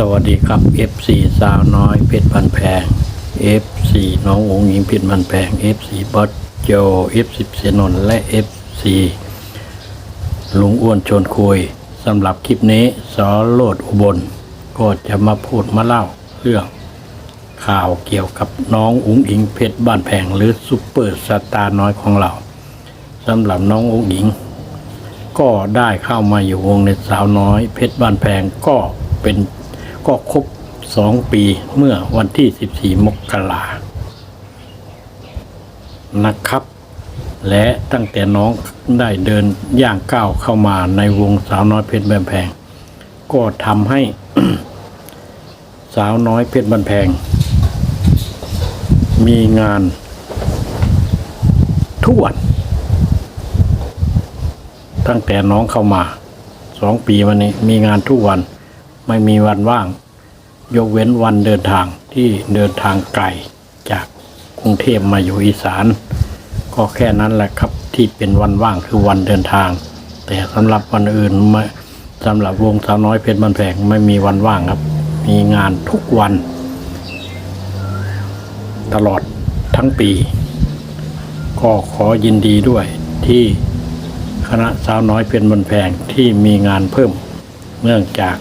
สวัสดีครับ FC สาวน้อยเพชรพันแพง FC น้ององค์หญิงเพชรพันแพง FC บอสโจ FC เสนนและ FC ลุงอ้วนชวนคุยสำหรับคลิปนี้สอโลดอุบล ก็จะมาพูดมาเล่าเรื่องข่าวเกี่ยวกับน้องอุ้งอิงเพชรบ้านแพงหรือซุปเปอร์สตาร์น้อยของเราสำหรับน้องอุ้งอิง ก็ได้เข้ามาอยู่วงในสาวน้อยเพชรบ้านแพงก็เป็น ก็ครบสองปีเมื่อวันที่ 14 มกรานะครับ และตั้งแต่น้องได้เดินย่างก้าวเข้ามาในวงสาวน้อยเพชรบ้านแพง ก็ทำให้สาวน้อยเพชรบ้านแพง มีงานทุกวัน ตั้งแต่น้องเข้ามาสองปีวันนี้มีงานทุกวัน ไม่มีวันว่าง ยกเว้นวันเดินทางที่เดินทางไกลจากกรุงเทพมาอยู่อีสาน ก็แค่นั้นแหละครับที่เป็นวันว่างคือวันเดินทาง แต่สำหรับวันอื่นไม่สำหรับวงสาวน้อยเพชรบันแพงไม่มีวันว่างครับ มีงานทุกวัน ตลอดทั้งปี ก็ขอยินดีด้วยที่คณะสาวน้อยเป็นบนแพงที่มีงานเพิ่มเนื่องจาก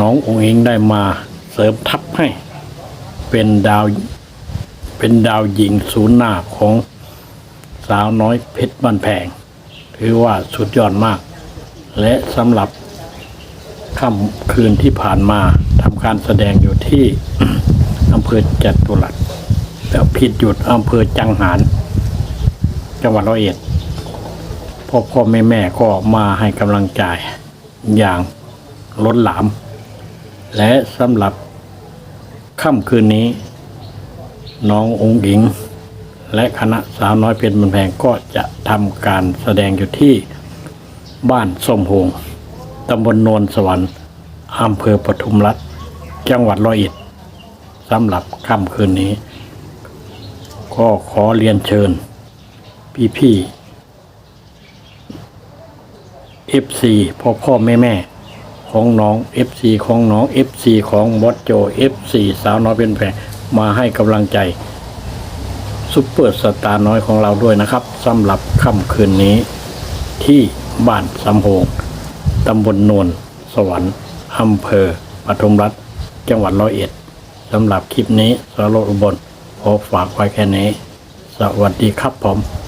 น้ององค์เองได้มาเสริมทัพให้ เป็นดาวเป็นดาวหญิงศูนย์หน้าของสาวน้อยเพชรบ้านแพง ถือว่าสุดยอดมาก และสำหรับค่ำคืนที่ผ่านมาทำการแสดงอยู่ที่อำเภอจตุรัสแล้วผิดหยุดอำเภอจังหาร จังหวัดร้อยเอ็ดพ่อพ่อแม่แม่ก็มาให้กำลังใจอย่างล้นหลาม และสำหรับค่ำคืนนี้ น้ององค์หญิง และคณะสาวน้อยเพชรบันแพงก็จะทำการแสดงอยู่ที่บ้านส้มโฮงตำบลโนนสวรรค์อำเภอปทุมรัฐ จังหวัดร้อยเอ็ดสำหรับค่ำคืนนี้ ก็ขอเรียนเชิญ พี่ๆ FC พ่อพ่อแม่แม่ ของน้อง FC ของน้อง FC ของบอสโจ FC สาวน้อยเป็นแพงมาให้กำลังใจซุปเปอร์สตาร์น้อยของเราด้วยนะครับสำหรับค่ำคืนนี้ ที่บ้านสำโพงตำบลนวลสวรรค์อำเภอปทุมรัฐ จังหวัดร้อยเอ็ดสำหรับคลิปนี้สารโรอุบลขอฝากไว้แค่นี้ สวัสดีครับผม